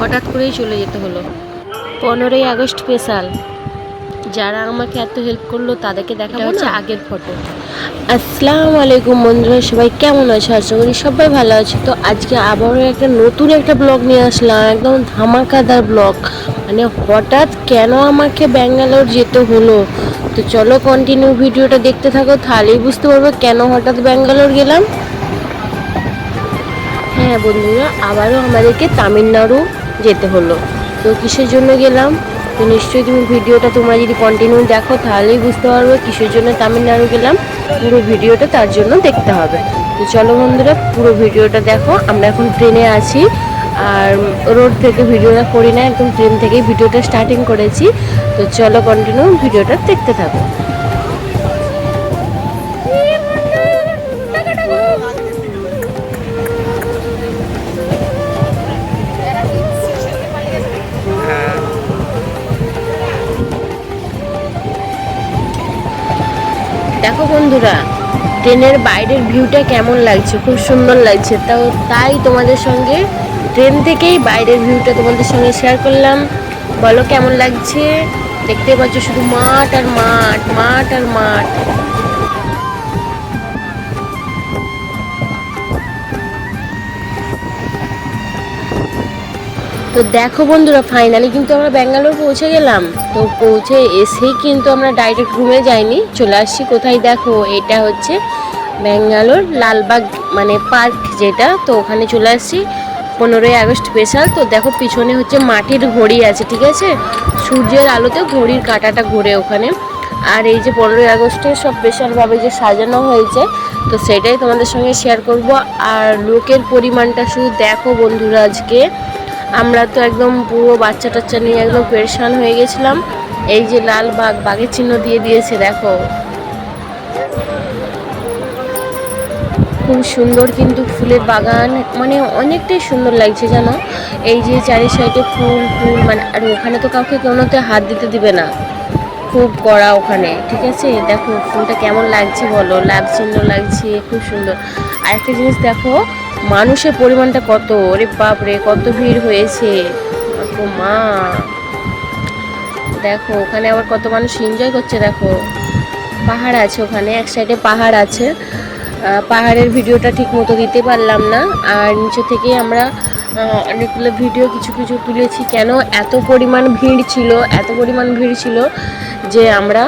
হঠাৎ করেই চলে যেতে হলো। পনেরোই আগস্ট স্পেশাল। যারা আমাকে এত হেল্প করল তাদেরকে দেখা হচ্ছে আগের ফটো। আসসালামু আলাইকুম বন্ধুরা সবাই কেমন আছো? আশা করি সবাই ভালো আছে। তো আজকে আবারও একটা নতুন একটা ব্লগ নিয়ে আসলাম একদম ধামাকাদার ব্লগ। মানে হঠাৎ কেন আমাকে ব্যাঙ্গালোর যেতে হলো? তো চলো কন্টিনিউ ভিডিওটা দেখতে থাকো তাহলেই বুঝতে পারবে কেন হঠাৎ ব্যাঙ্গালোর গেলাম। হ্যাঁ বন্ধুরা আবারও আমাদেরকে তামিলনাড়ু যেতে হলো। তো কিসের জন্য গেলাম? তো নিশ্চয়ই তুমি ভিডিওটা তোমরা যদি কন্টিনিউ দেখো, তাহলেই বুঝতে পারবে কিসের জন্য তামিলনাড়ু গেলাম। পুরো ভিডিওটা তার জন্য দেখতে হবে। তো চলো বন্ধুরা, পুরো ভিডিওটা দেখো। আমরা এখন ট্রেনে আছি। আর রোড থেকে ভিডিওটা করি না, একদম ট্রেন থেকেই ভিডিওটা স্টার্টিং করেছি। তো চলো কন্টিনিউ ভিডিওটা দেখতে থাকো। দেখো বন্ধুরা, ট্রেনের বাইরের ভিউটা কেমন লাগছে? খুব সুন্দর লাগছে। তাও তাই তোমাদের সঙ্গে ট্রেন থেকেই বাইরের ভিউটা তোমাদের সঙ্গে শেয়ার করলাম। বলো কেমন লাগছে? দেখতে পাচ্ছ শুধু মাঠ আর মাঠ মাঠ আর মাঠ। তো দেখো বন্ধুরা ফাইনালি কিন্তু আমরা ব্যাঙ্গালোর পৌঁছে গেলাম। তো পৌঁছে এসেই কিন্তু আমরা ডাইরেক্ট রুমে যাইনি। চলে আসছি কোথায় দেখো? এটা হচ্ছে ব্যাঙ্গালোর লালবাগ মানে পার্ক যেটা। তো ওখানে চলে আসছি পনেরোই আগস্ট স্পেশাল তো দেখো পিছনে হচ্ছে মাটির ঘড়ি আছে, ঠিক আছে? সূর্যের আলোতে ঘড়ির কাঁটাটা ঘোরে ওখানে। আর এই যে পনেরোই আগস্টে সব স্পেশালভাবে যে সাজানো হয়েছে, তো সেটাই তোমাদের সঙ্গে শেয়ার করব। আর লোকের পরিমাণটা শুধু দেখো বন্ধুরা আজকে। আমরা তো একদম পুরো বাচ্চা টাচ্চা নিয়ে একদম পেরেশান হয়ে গেছিলাম। এই যে লাল বাঘ, বাঘের চিহ্ন দিয়ে দিয়েছে, দেখো। খুব সুন্দর কিন্তু ফুলের বাগান মানে অনেকটাই সুন্দর লাগছে জানো? এই যে চারি সাইডে ফুল ফুল মানে আর ওখানে তো কাউকে কোনোতে হাত দিতে দিবে না। খুব কড়া ওখানে, ঠিক আছে? দেখো ফুলটা কেমন লাগছে বলো? লাভ চিহ্ন লাগছে, খুব সুন্দর। আর একটা জিনিস দেখো মানুষের পরিমাণটা কত? ওরে বাপরে, কত ভিড় হয়েছে। মা। দেখো, ওখানে আবার কত মানুষ এনজয় করছে, দেখো। পাহাড় আছে ওখানে, এক সাইডে পাহাড় আছে। পাহাড়ের ভিডিওটা ঠিক মতো দিতে পারলাম না। আর নিচে থেকে আমরা অনেকগুলো ভিডিও কিছু কিছু তুলেছি। কেন এত পরিমাণ ভিড় ছিল, এত পরিমাণ ভিড় ছিল যে আমরা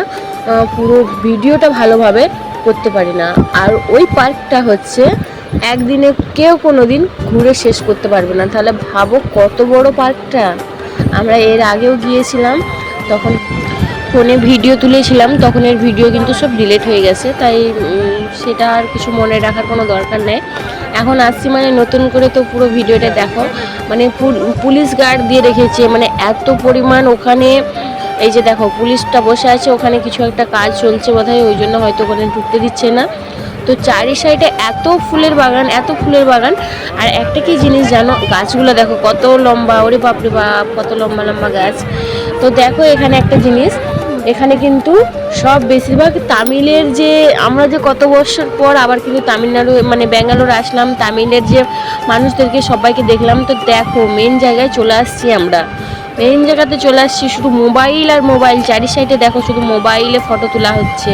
পুরো ভিডিওটা ভালোভাবে করতে পারি না। আর ওই পার্কটা হচ্ছে একদিনে কেউ কোনো দিন ঘুরে শেষ করতে পারবে না। তাহলে ভাবো কত বড় পার্কটা। আমরা এর আগেও গিয়েছিলাম, তখন ফোনে ভিডিও তুলেছিলাম, তখন এর ভিডিও কিন্তু সব ডিলিট হয়ে গেছে, তাই সেটা আর কিছু মনে রাখার কোনো দরকার নেই। এখন আসছি মানে নতুন করে তো পুরো ভিডিওটা দেখো। মানে পুলিশ গার্ড দিয়ে রেখেছে মানে এত পরিমাণ ওখানে, এই যে দেখো পুলিশটা বসে আছে, ওখানে কিছু একটা কাজ চলছে বোধহয়, ওই জন্য হয়তো ওখানে ঢুকতে দিচ্ছে না। তো চারি সাইডে এত ফুলের বাগান, এত ফুলের বাগান। আর একটা কি জিনিস জানো? গাছগুলো দেখো, কত লম্বা, ওরে বাপরে বাপ, কত লম্বা লম্বা গাছ। তো দেখো এখানে একটা জিনিস, এখানে কিন্তু সব বেশিরভাগ তামিলের যে, আমরা যে কত বছর পর আবার কিন্তু তামিলনাড়ু মানে ব্যাঙ্গালোর আসলাম, তামিলের যে মানুষদেরকে সবাইকে দেখলাম, তো দেখো মেন জায়গায় চলে আসছি আমরা। মেন জায়গাতে চলে আসছি শুধু মোবাইল আর মোবাইল চারি সাইডে দেখো শুধু মোবাইলে ফটো তোলা হচ্ছে।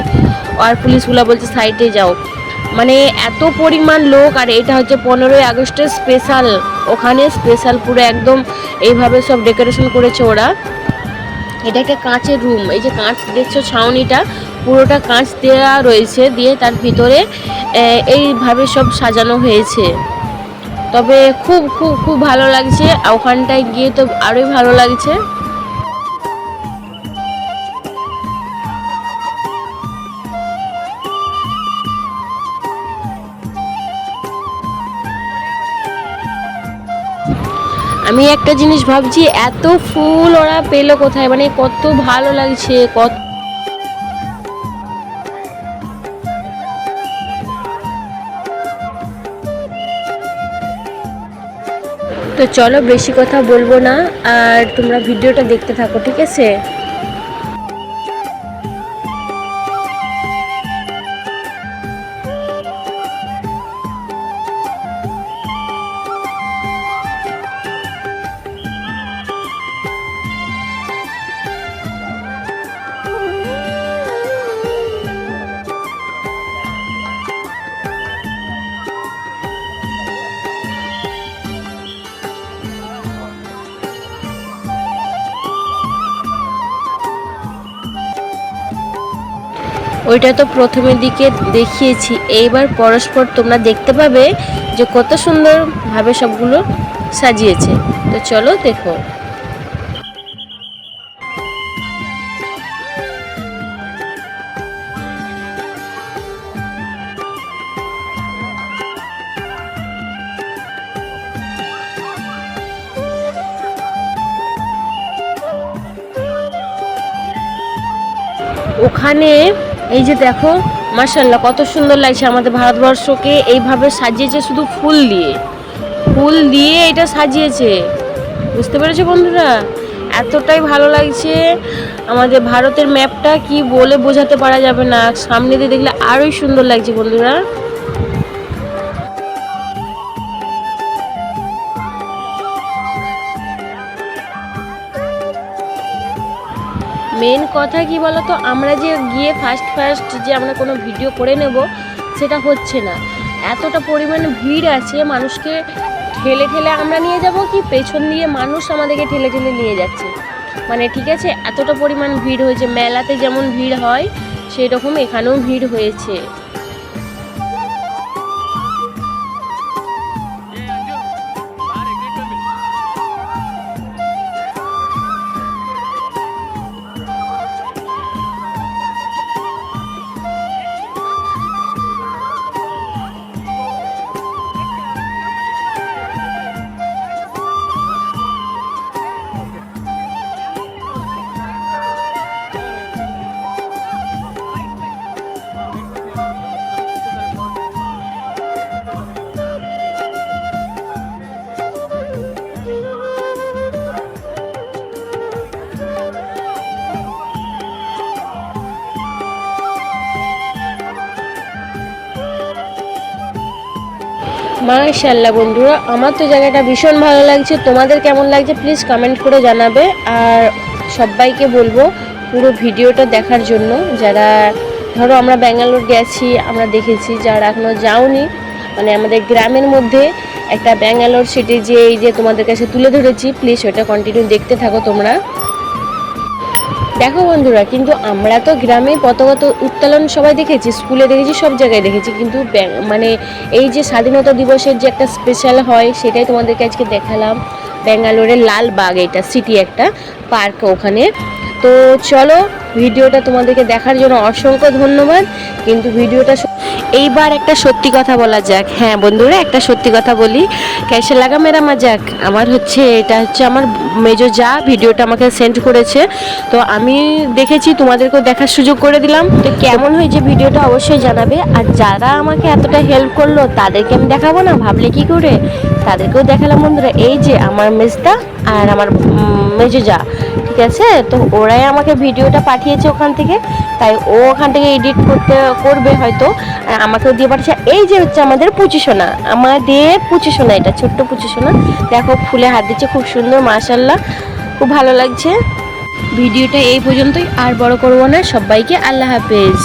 আর পুলিশগুলো বলছে সাইডে যাও। মানে এত পরিমাণ লোক, আর এটা হচ্ছে পনেরোই আগস্টের স্পেশাল ওখানে স্পেশাল পুরো একদম এইভাবে সব ডেকোরেশন করেছে ওরা। এটা একটা কাঁচের রুম এই যে কাঁচ দেখছ ছাউনিটা, পুরোটা কাঁচ দেওয়া রয়েছে, দিয়ে তার ভিতরে এইভাবে সব সাজানো হয়েছে। তবে খুব খুব খুব ভালো লাগছে ওখানটায় গিয়ে তো আরোই ভালো লাগছে। আমি একটা জিনিস ভাবছি, এত ফুল ওরা পেল কোথায়? মানে কত ভালো লাগছে, কত তো চলো বেশি কথা বলব না, আর তোমরা ভিডিওটা দেখতে থাকো, ঠিক আছে? ওইটা তো প্রথমের দিকে দেখিয়েছি। এইবার পরস্পর তোমরা দেখতে পাবে যে কত সুন্দরভাবে সবগুলো সাজিয়েছে। তো চলো দেখো। ওখানে এই যে দেখো মার্শাল্লাহ কত সুন্দর লাগছে আমাদের ভারতবর্ষকে। এইভাবে সাজিয়েছে শুধু ফুল দিয়ে। ফুল দিয়ে এটা সাজিয়েছে। বুঝতে পেরেছ বন্ধুরা? এতটাই ভালো লাগছে আমাদের ভারতের ম্যাপটা কি বলে বোঝাতে পারা যাবে না। সামনে দিয়ে দেখলে আরোই সুন্দর লাগছে বন্ধুরা। মেন কথা কি বলতো? আমরা যে গিয়ে ফার্স্ট ফার্স্ট যে আমরা কোনো ভিডিও করে নেব, সেটা হচ্ছে না। এতটা পরিমাণে ভিড় আছে, মানুষকে ঠেলে ঠেলে আমরা নিয়ে যাব কি? পেছন দিয়ে মানুষ আমাদেরকে ঠেলে ঠেলে নিয়ে যাচ্ছে। মানে ঠিক আছে, এতটা পরিমাণ ভিড় হয়েছে, মেলাতে যেমন ভিড় হয়, সেরকম এখানেও ভিড় হয়েছে। মাশাল্লাহ বন্ধুরা, আমার তো জায়গাটা ভীষণ ভালো লাগছে। তোমাদের কেমন লাগছে প্লিজ কমেন্ট করে জানাবে। আর সবাইকে বলব, পুরো ভিডিওটা দেখার জন্য, যারা ধরো আমরা ব্যাঙ্গালোর গেছি, আমরা দেখেছি, যারা এখনও যাওনি মানে আমাদের গ্রামের মধ্যে একটা ব্যাঙ্গালোর সিটি যে এই যে তোমাদের কাছে তুলে ধরেছি প্লিজ ওটা কন্টিনিউ দেখতে থাকো তোমরা। দেখো বন্ধুরা, কিন্তু আমরা তো গ্রামে পতাকা উত্তোলন সবাই দেখেছি, স্কুলে দেখেছি, সব জায়গায় দেখেছি, কিন্তু মানে এই যে স্বাধীনতা দিবসের যে একটা স্পেশাল হয়, সেটাই তোমাদেরকে আজকে দেখালাম। ব্যাঙ্গালোরের লালবাগ, এটা সিটি একটা পার্ক ওখানে। তো চলো ভিডিওটা তোমাদেরকে দেখার জন্য অসংখ্য ধন্যবাদ। কিন্তু ভিডিওটা এইবার একটা সত্যি কথা বলা যাক। হ্যাঁ বন্ধুরা, একটা সত্যি কথা বলি। ক্যাশে লাগা মেরা মাজাক। আমার হচ্ছে, এটা হচ্ছে আমার মেজো যা ভিডিওটা আমাকে সেন্ড করেছে। তো আমি দেখেছি, তোমাদেরকেও দেখার সুযোগ করে দিলাম। তো কেমন হয়েছে ভিডিওটা অবশ্যই জানাবে। আর যারা আমাকে এতটা হেল্প করল, তাদেরকে আমি দেখাবো না? ভাবলে কি করে? তাদেরকেও দেখালাম বন্ধুরা। এই যে আমার মেজদা আর আমার উম, মেজো যা ঠিক আছে? তো ওরাই আমাকে ভিডিওটা পাঠিয়েছে ওখান থেকে। তাই ও ওখান থেকে এডিট করতে করবে হয়তো। আর আমাকেও দিয়ে পাঠিয়েছে। এই যে হচ্ছে আমাদের পুচিসোনা আমাদের পুচিসোনা এটা ছোট্ট পুচিসোনা দেখো ফুলে হাত দিচ্ছে খুব সুন্দর মাশাল্লাহ খুব ভালো লাগছে। ভিডিওটা এই পর্যন্তই। আর বড় করব না। সবাইকে আল্লাহ হাফেজ।